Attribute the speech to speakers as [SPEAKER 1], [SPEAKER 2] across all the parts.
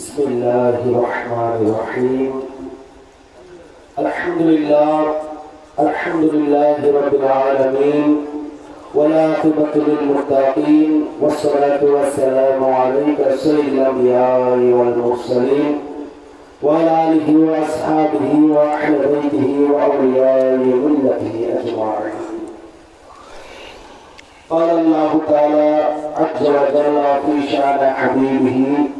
[SPEAKER 1] بسم الله الرحمن الرحيم الحمد لله الحمد لله رب العالمين والعاقبة للمتقين والصلاة والسلام عليك سيد الأنبياء والمرسلين وعلى آله وأصحابه وأهل بيته وأولياء ملته أجمعين قال الله تعالى عز وجل في شأن حبيبه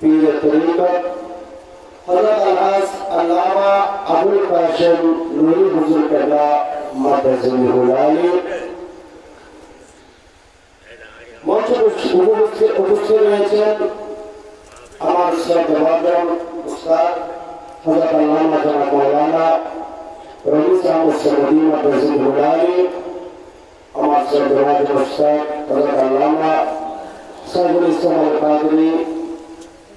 [SPEAKER 1] পীর তরিকত হযরত আলহাজ আল্লামা আবুল কাশেম নুরি হুজুর কেবলা মাদ্রাসুল আলী মঞ্চে উপস্থিত উপস্থিত রয়েছেন আমার শ্রদ্ধাভাজন উস্তাদ হযরত আল্লামা জনাব মাওলানা রমিজ আহমদ সরদি মাদ্রাসুল আলী আমার মাদ্রাসুল আলী ওয়ালিউর উলামায়ে কেরাম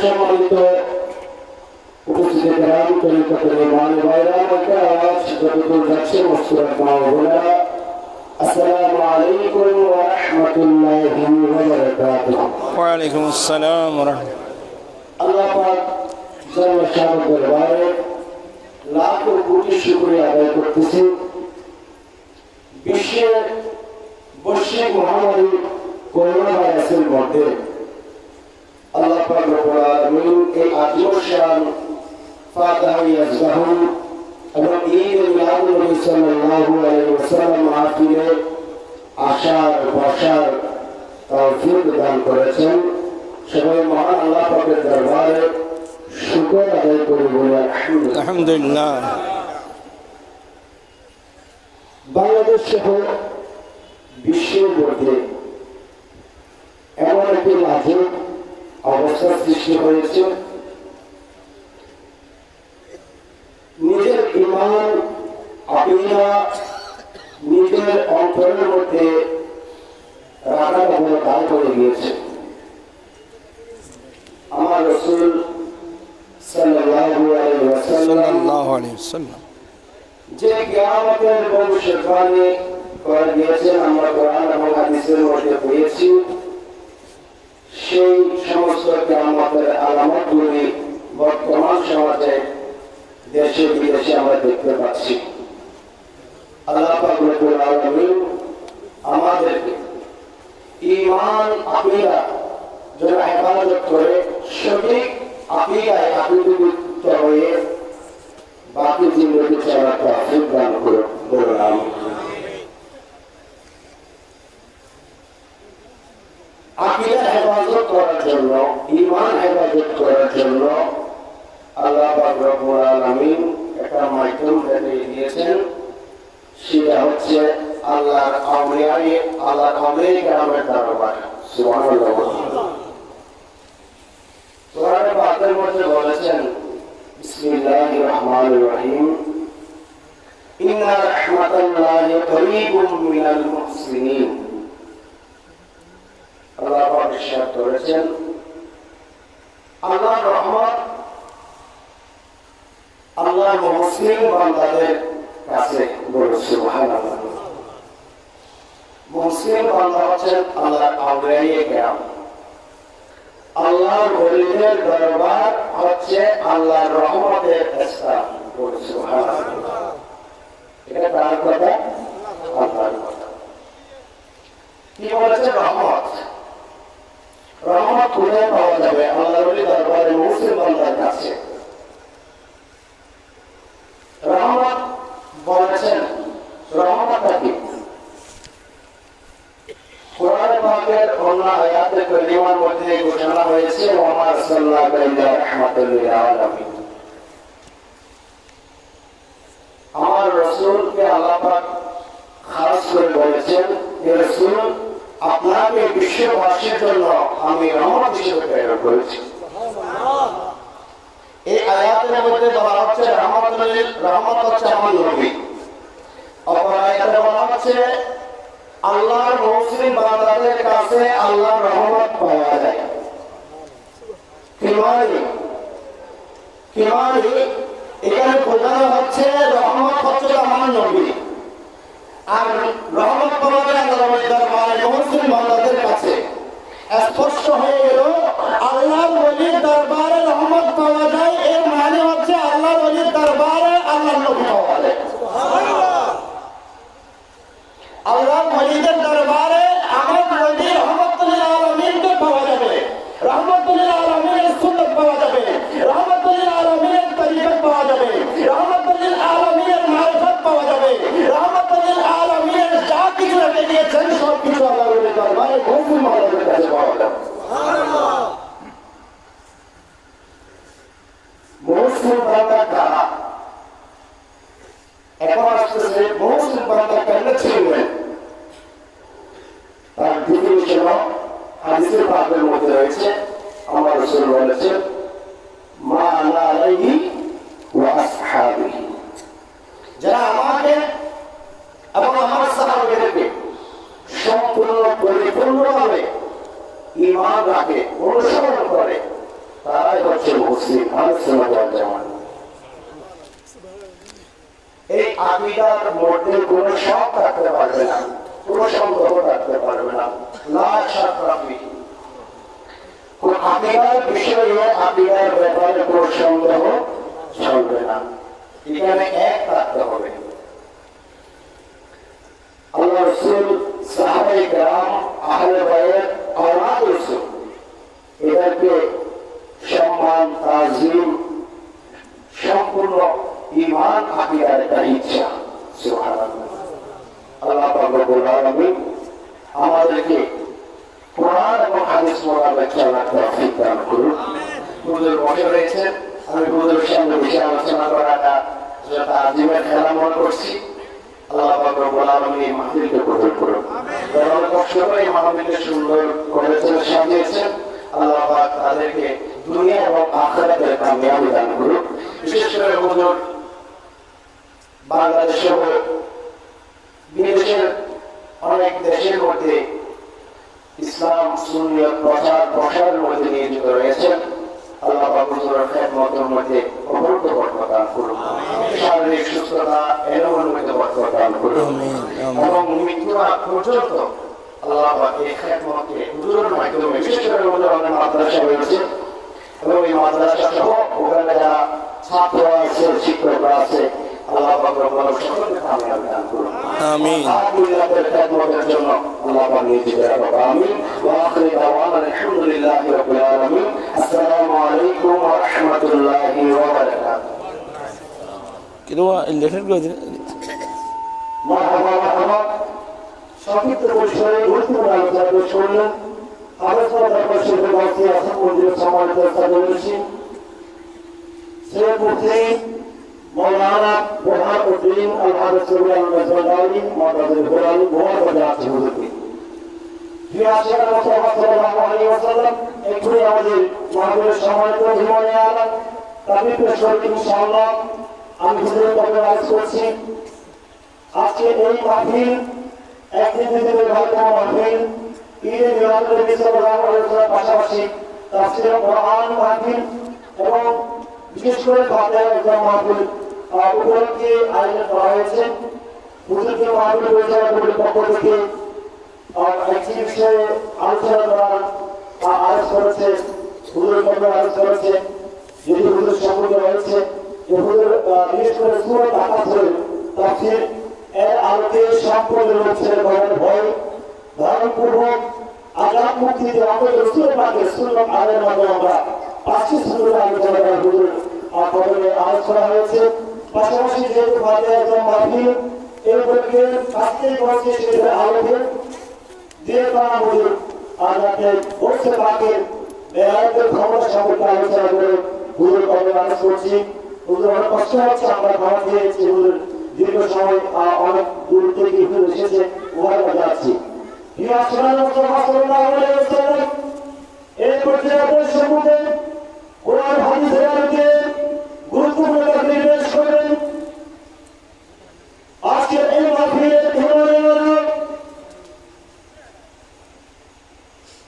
[SPEAKER 1] সম্মানিত উপস্থিত গ্রাম তরিকতের মান ভাইরা আওয়াজ যতদূর যাচ্ছে মস্তুরাত মা বোনেরা। আসসালামু আলাইকুম ওয়া রাহমাতুল্লাহি ওয়া বারাকাতুহু
[SPEAKER 2] ওয়ালাইকুম আসসালাম রহমতুল্লাহ
[SPEAKER 1] আল্লাহ পাক জন্ম দরবারে লাখো কোটি শুকরিয়া আদায় করতেছি। বিশ্বের বৈশ্বিক মহামারী করোনা ভাইরাসের মধ্যে আল্লাহ এই ইয়াজবাহুন এবং ঈদ মাহফিলে আশার বসার তৌফিক দান করেছেন। সবাই মহান আল্লাহ পাকের দরবারে শুকর আদায় করি বলে আলহামদুলিল্লাহ। বাংলাদেশ সহ বিশ্বের মধ্যে একটি লাজুক অবস্থার সৃষ্টি হয়েছে। নিজের ইমান আপিনা নিজের অন্তরের মধ্যে রাখার বড় দায় করে গিয়েছে আমার রসুল যে করে দিয়েছেন আমরা কোরআন এবং হাদিসের মধ্যে পেয়েছি সেই সমস্ত কিয়ামতের আলামতগুলি বর্তমান সমাজে দেশে বিদেশে আমরা দেখতে পাচ্ছি। আল্লাহ পাক রব্বুল আলামিন আমাদেরকে ঈমান, আকীদা যেন হেফাজত করে, সঠিক আকীদায় আকীদাযুক্ত হয়ে বাকি জিন্দগি চলার তৌফিক দান করুন বলুন আমিন। জন্য ইমান হেফাজত করার জন্য আল্লাহ রব্বুল আলামিন একটা মাধ্যম রেখে দিয়েছেন। সেটা হচ্ছে আল্লাহর আউলিয়াই আল্লাহর আউলিয়াই গ্রামের দরবার। সুবহানাল্লাহ। কোরআনে পাকের মধ্যে বলেছেন, বিসমিল্লাহির রহমানির রহিম। ইন্না রাহমাতাল্লাহি করিবুম মিনাল মুহসিনিন আল্লাহ পাক ইরশাদ করেছেন। আল্লাহর রহমত, আল্লাহর মুসলিম বান্দাদের কাছে বলে সুবহানাল্লাহ। মুসলিম বান্দা হচ্ছেন আল্লাহর আউলিয়ায়ে কেরাম। আল্লাহর ওলিদের দরবার হচ্ছে আল্লাহর রহমতের স্থান বলে সুবহানাল্লাহ। এটা কার কথা? আল্লাহর কথা। কি বলেছে রহমত? রহমত কোথায় পাওয়া যাবে? আল্লাহর দরবারে মুসলিম বান্দার কাছে। রহমত বলেছেন রহমতটা কি কোরআন পাকের অন্য আয়াতে কলিমার মধ্যে ঘোষণা হয়েছে ওমা সাল্লাহ রহমতুল্লাহ রাহমাতুল লিল আলামিন আমার রাসূলকে আল্লাহ পাক খাস করে বলেছেন যে রাসূল আপনাকে বিশ্ববাসীর জন্য আমি রহমত হিসেবে প্রেরণ করেছি এই আয়াতের মধ্যে বলা হচ্ছে রহমতুল রহমত হচ্ছে আমার নবী অপর আয়াতে বলা হচ্ছে আল্লাহর মুসলিম বান্দাদের কাছে আল্লাহর রহমত পাওয়া যায় কি মানে এখানে বোঝানো হচ্ছে রহমত হচ্ছে আমার নবী। আর রহমত পাওয়া যায় আল্লাহর দরবারে মুসলিম বান্দাদের কাছে স্পষ্ট হয়ে গেল আল্লাহর ওলির দরবারে রহমত পাওয়া যায় এর মানে হচ্ছে আল্লাহর ওলির দরবারে আল্লাহর নবী পাওয়া যায়। আল্লাহর ওলিদের দরবারে আমার নবী রহমতুল্লাহ আলমিনকে পাওয়া যাবে রহমতুল্লাহ আলমিনের সুন্নত পাওয়া যাবে রহমতুল্লাহ আলমিনের তরিকত পাওয়া যাবে রহমতুল্লাহ আলমিনের মারিফত পাওয়া যাবে রহমতুল্লাহ আলমিনের যা কিছু রেখে দিয়েছেন সব কিছু আল্লাহর ওলির দরবারে গৌরব আল্লাহর কাছে পাওয়া যাবে মুসলিম বান্দা কারা এখন আসতেছে মুসলিম বান্দা কেমনে ছিলেন তার ডিফিনিশন হাদিসের পাকের মধ্যে রয়েছে আমার রসুল বলেছেন মা আনা আলাইহি ওয়া আসহাবিহি যারা আমাকে এবং আমার সাহাবাদেরকে সম্পূর্ণ পরিপূর্ণভাবে ইমান রাখে অনুসরণ করে তারাই হচ্ছে মুসলিম আলোচনা জামান এই আকিদার মধ্যে কোন সব থাকতে পারবে না কোন সন্দেহ থাকতে পারবে না না সাত রাখবি কোন আকিদার বিষয়ে আকিদার ব্যাপারে কোন সন্দেহ চলবে না এখানে এক থাকতে হবে আল্লাহ রসুল সাহাবাই গ্রাম আহলে বায়ের আওলাদ রসুল এদেরকে সম্মান তাজিম সম্পূর্ণ ইমান আকিদার একটা ইচ্ছা সুবহানাল্লাহ আল্লাহ পাক রব্বুল আলামিন আমাদেরকে কোরআন এবং হাদিস মোতাবেক চলার তৌফিক দান করুন হুজুর বসে রয়েছে আমি হুজুরের সামনে বসে আলোচনা করাটা যেটা তাজিমের খেলা মনে করছি আল্লাহ পাক রব্বুল আলামিন এই মাহফিলকে কবুল করুন যারা অনেক কষ্ট করে এই মাহফিলকে সুন্দর করেছেন সাজিয়েছেন আল্লাহ পাক তাদেরকে দুনিয়া এবং আখিরাতের কামিয়াবি দান করুন বিশেষ করে হুজুর বাংলাদেশ সহ বিদেশের অনেক দেশের মধ্যে ইসলাম সুন্নিয়ত প্রচার প্রসারের মধ্যে রয়েছেন আল্লাহ বাবুজুরের খেদমতের মধ্যে অপূর্ব বরকদান করুন। শারীরিক সুস্থতা এলোমের মধ্যে বরকদান করুন। এবং মৃত্যুর আগ পর্যন্ত আল্লাহ এই খেদমতকে হুজুরের মাধ্যমে বিশেষ করে মাদ্রাসা রয়েছে। এবং এই মাদ্রাসা সহ ওখানে যারা ছাত্র আছে শিক্ষকরা আছে আল্লাহ পাক রব্বুল আলামিন সকলকে কামিয়াবি দান করুন
[SPEAKER 2] আমিন
[SPEAKER 1] আলহামদুলিল্লাহের খেদমতের জন্য আল্লাহ পাক নিয়োজিত রাখুন আমিন ওয়া আখিরু দাওয়ানা আলহামদুলিল্লাহি রাব্বিল আলামিন আসসালামু আলাইকুম ওয়া রাহমাতুল্লাহি ওয়া বারাকাতুহু
[SPEAKER 2] কিন্তু লেখেন করে দিন
[SPEAKER 1] মারহাবা মারহাবা সংক্ষিপ্ত পরিসরে গুরুত্বপূর্ণ আলোচনা পেশ করলেন আলোচনা দরবার শিল্পে বাড়তি আসাম মন্দিরের সম্মানিত সাদরসী سيد مفتي মৌলানা বোহার উদ্দিন আলহার সৌরান মজমাদারি মাদাদের গোলালি ভোয়ার বাজে আছে হুজুরকে প্রিয় আশার মোস্তফা সাল্লাল্লাহু আলাইহি ওয়াসাল্লাম, এখনই আমাদের মাহফিলের সম্মানিত জীবনে আলম তাবিব পেশোর ইনশাআল্লাহ আমি হুজুরের পক্ষে আজ করছি আজকে এই মাহফিল, একদিন দিনের পাশাপাশি এবং বিশেষ করে উপলক্ষে আয়োজন করা হয়েছে। হুজুরকে মাহফিল পরিচালনা কমিটির পক্ষ থেকে একটি বিষয়ে আলোচনা আহ, আয়োজন করেছে হুজুরের পক্ষ আয়োজন করেছে যেটি হুজুর সম্পর্কে করে আমরা পাঁচটি সুন্দর আলোচনা করা হুজুর আপনাদের আলোচনা হয়েছে, পাশাপাশি যেহেতু ফাতিহা একদম মাহফিল এই উপলক্ষে কাজটাই করেছে সেটার আলোকে দিয়ে করা হুজুর আজ আপনি বলছে পাকে মেয়েদের ক্ষমতা সম্পর্কে আলোচনা করে হুজুর কবে মানুষ করছি। হুজুর, অনেক কষ্ট হচ্ছে, আমরা খাওয়া এই পর্যায়ে সম্মুখে কোরআন হাদিসের আলোকে গুরুত্বপূর্ণ নির্দেশ করেন আজকের এই মাহফিলের ধন্যবাদ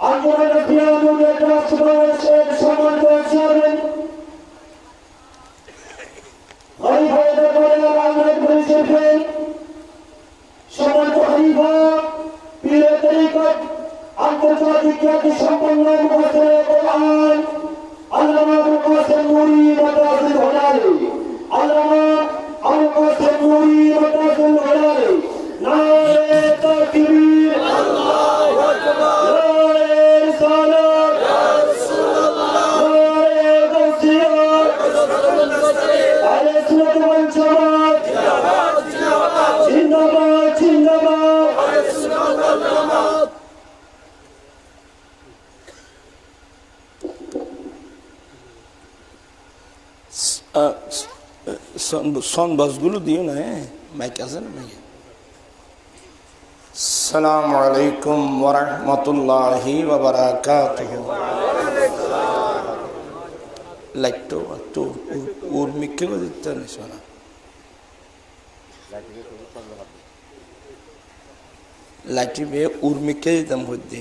[SPEAKER 1] আন্দোলনের বিরোধী রাষ্ট্রবাংলাদেশের সম্মানিত চেয়ারম্যান খলিফা দরবারে আন্দোলন করেছিলেন সম্মানিত খলিফা পীর তরিকত আন্তর্জাতিক খ্যাতি সম্পন্ন মুহাসির কোরআন আল্লামা আবুল কাসেম নুরি মাদ্রাসুল হলালি আল্লামা আবুল কাসেম নুরি মাদ্রাসুল হলালি নারে তাকবীর আল্লাহু আকবার নারে রিসালাত ইয়া রাসূলুল্লাহ নারে গাউসিয়া আলে সুন্নাত ওয়াল জামাত জিন্দাবাদ জিন্দাবাদ
[SPEAKER 2] আহ, সন সন বাসগুলো দিও না হ্যাঁ মাইক আছে না মাইক সালাম আলাইকুম ওরহমতুল্লাহি ওবরাকাতুহু লাইটটো তো ওর মিকে দিতে না শোনা লাইটি বে উর্মিকে দিতাম হইতে।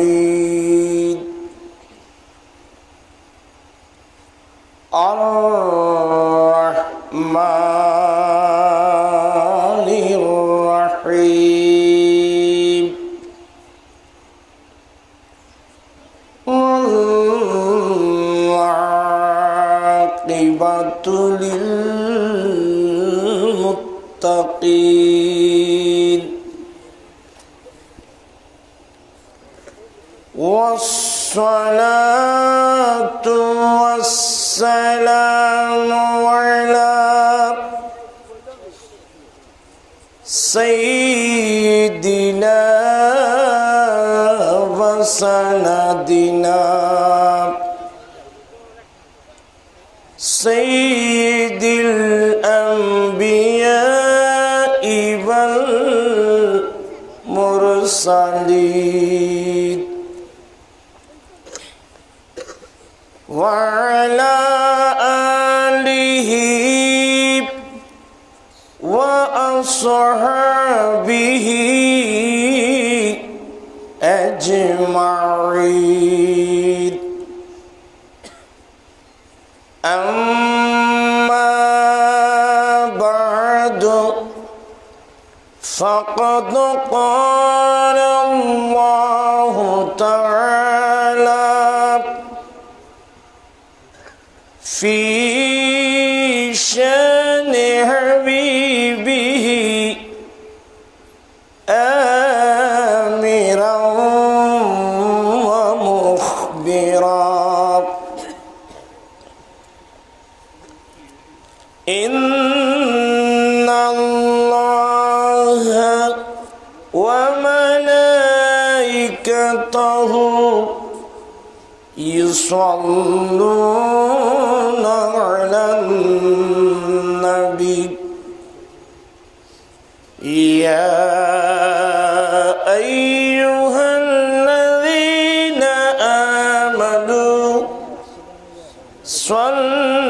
[SPEAKER 2] سيد الأنبياء والمرسلين وعلى آله وأصحابه أجمعين فقد قال الله تعالى في شان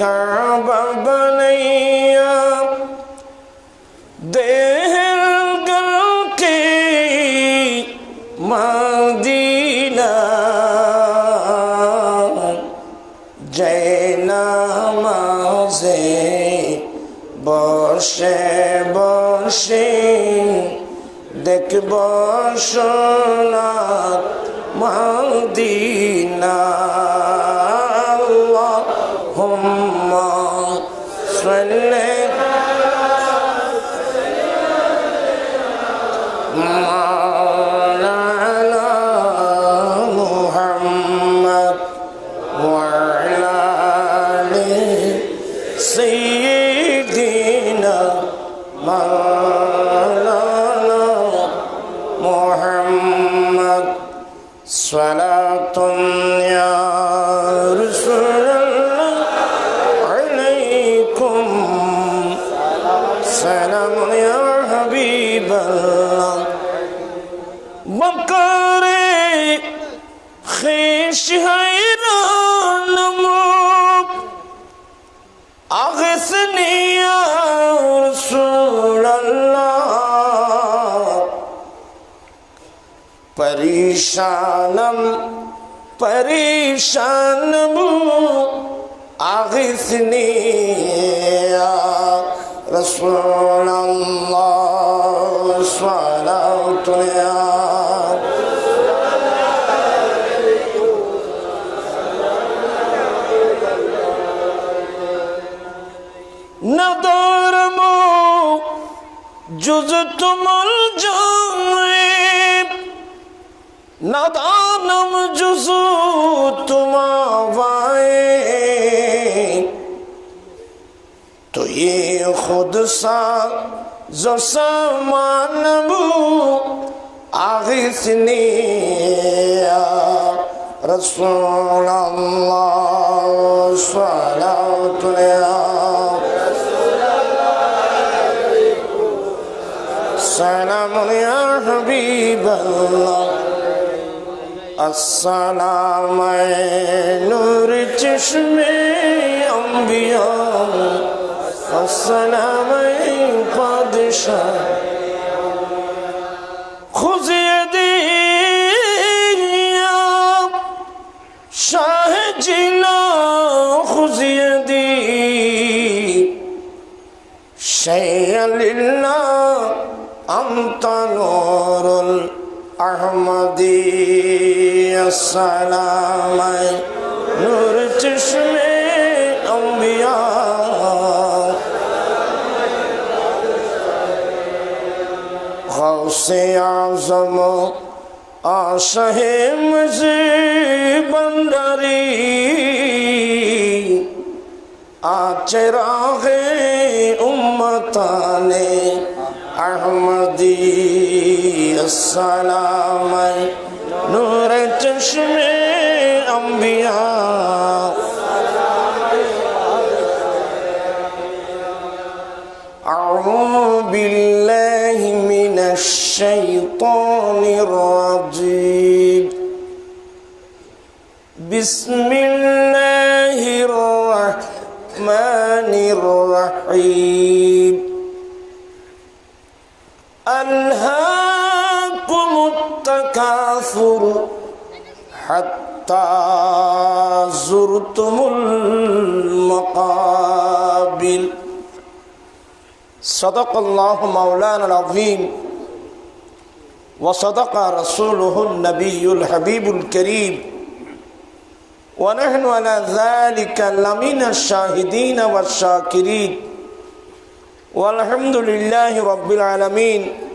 [SPEAKER 2] কাবা বানাইয়া দেহের গলকে মদিনা জৈনা মাঝে বসে বসে দেখব সোনার মদিনা وصل مولانا محمد وعلى آله سيدنا مولانا محمد صلى परेशानम परेशानम आगिसनी रसूल अल्लाह सलातु নাদানম জুসু তোমা تو یہ خود سا زمانبو آغسنی رسول الله صلوات سلام. يا حبيب الله. السلام نور چشم انبیاء السلام پادشاہ خذ يدي يا شاه جلا خذ يدي شيئا لله أنت نور আহমদি আসসালামাই নূর চশমে অম্বিয়া গৌসে আজম আশহে মুঝে বন্দারি। আচে উম্মতানে আহমদী السلام. نور چشم انبیاء أعوذ بالله من الشيطان الرجيم. بسم الله الرحمن الرحيم. ألهاكم التكاثر حتى زرتم المقابر. صدق الله مولانا العظيم. وصدق رسوله النبي الحبيب الكريم. ونحن على ذلك لمن الشاهدين والشاكرين. والحمد لله رب العالمين.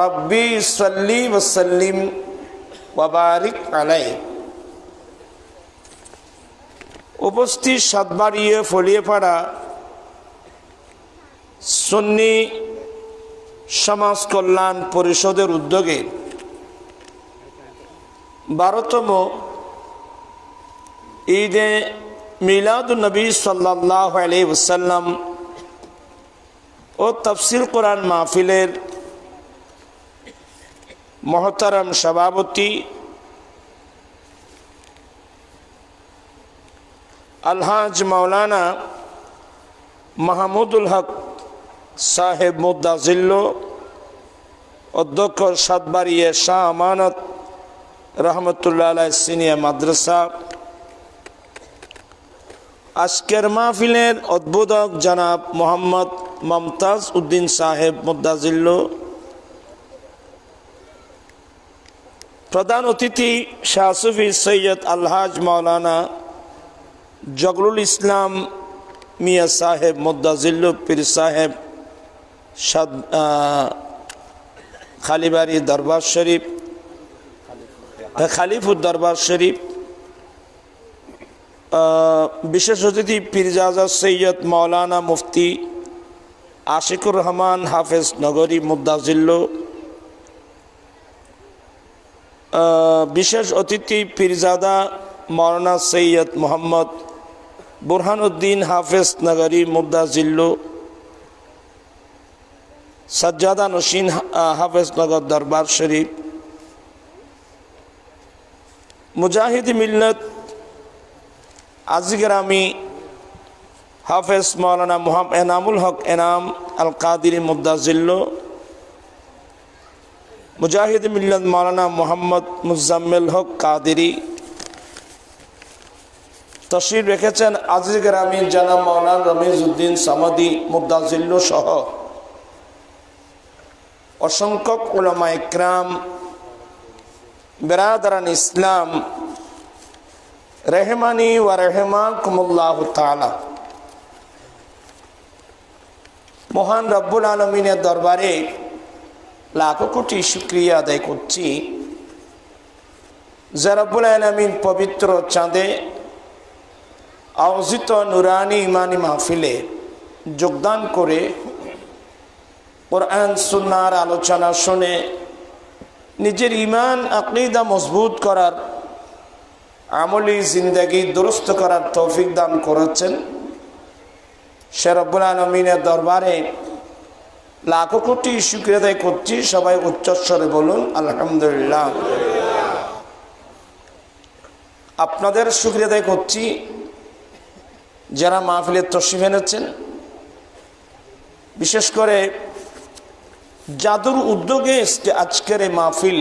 [SPEAKER 2] রব্বি সাল্লি ওসাল্লিম ওবারিক আলাই উপস্থিত সাতবাড়িয়ে ফলিয়ে পাড়া সুন্নি সমাজ কল্যাণ পরিষদের উদ্যোগে বারোতম ঈদে মিলাদুলনবী সাল্লাহ আলী ওসাল্লাম ও তফসিল কোরআন মাহফিলের মহতারাম সভাপতি, আলহাজ মাওলানা মাহমুদুল হক সাহেব মুদাজিল্ল অধ্যক্ষ সাতবাড়িয়ে শাহ আমানত, রহমতুল্লাহ আলাই সিনিয়র মাদ্রাসা। আজকের মাহফিলের অদ্বোধক জনাব মোহাম্মদ মমতাজ উদ্দিন সাহেব মুদাজিল্ল প্রধান অতিথি শাহসুফি সৈয়দ আলহাজ মৌলানা জগরুল ইসলাম মিয়া সাহেব মুদাজিল্লু পীর সাহেব খালিবাড়ি দরবার শরীফ, খালিফুর দরবার শরীফ বিশেষ অতিথি পীরজাজা সৈয়দ মৌলানা মুফতি আশিকুর রহমান হাফেজ নগরী মুদাজিল্লু বিশেষ অতিথি পীরজাদা মৌলানা সৈয়দ মোহাম্মদ বুরহানুদ্দিন হাফেজ নগরী মুদাজিল্লু সজ্জাদা নসীন হাফেজ নগর দরবার শরীফ, মুজাহিদ মিল্লত আজিগ্রামি হাফেজ মৌলানা মোহাম এনামুল হক এনাম আল কাদির মুদাজিল্লু মুজাহিদ মিল্লত মৌলানা মোহাম্মদ মুজাম্মেল হক কাদিরি তশরিফ রেখেছেন আজিজ গ্রামীণ জানা মৌলান রমিজ উদ্দিন সামাদি মুদাজিল্লু সহ অসংখ্য ওলামা ইকরাম, বেরাদারান ইসলাম, রেহমানি ওয়া রেহমান কুমুল্লাহ তালা মহান রব্বুল আলমিনের দরবারে লাখো কোটি শুক্রিয়া আদায় করছি। যে রব্বুল আলমিন পবিত্র চাঁদে আয়োজিত নুরানি ইমানি মাহফিলে যোগদান করে কোরআন সুন্নার আলোচনা শুনে নিজের ইমান আকিদা মজবুত করার আমলি জিন্দগি দুরস্ত করার তৌফিক দান করেছেন। সে আলমিনের দরবারে লাখো কোটি স্বীকৃতি করছি। সবাই উচ্চস্বরে বলুন, আলহামদুলিল্লাহ। আপনাদের সুক্রিয়া করছি। যারা মাহফিলের তশিফ এনেছেন, বিশেষ করে জাদুর উদ্যোগে আজকের এই মাহফিল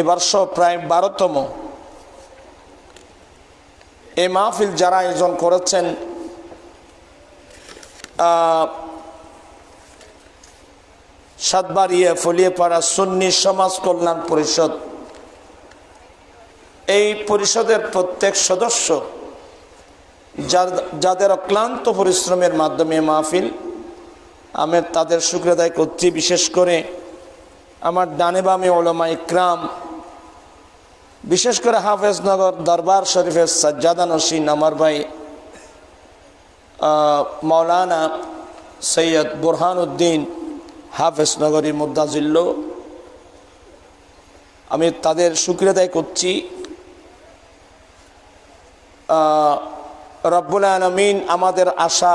[SPEAKER 2] এবারশ প্রায় বারোতম। এই মাহফিল যারা আয়োজন করেছেন সাতবাড়িয়া ফলিয়েপাড়া সুন্নি সমাজ কল্যাণ পরিষদ। এই পরিষদের প্রত্যেক সদস্য যার, যাদের অক্লান্ত পরিশ্রমের মাধ্যমে মাহফিল, আমি তাদের শুক্রদায় করছি। বিশেষ করে আমার ডানে বামে ওলমা ইকরাম, বিশেষ করে হাফেজনগর দরবার শরীফের সাজ্জাদা নসীন আমার ভাই মৌলানা সৈয়দ বুরহান উদ্দিন হাফেজনগরী মুদাজিল্ল আমি তাদের সুক্রিয়তায় করছি। রব্বুল আলমিন আমাদের আশা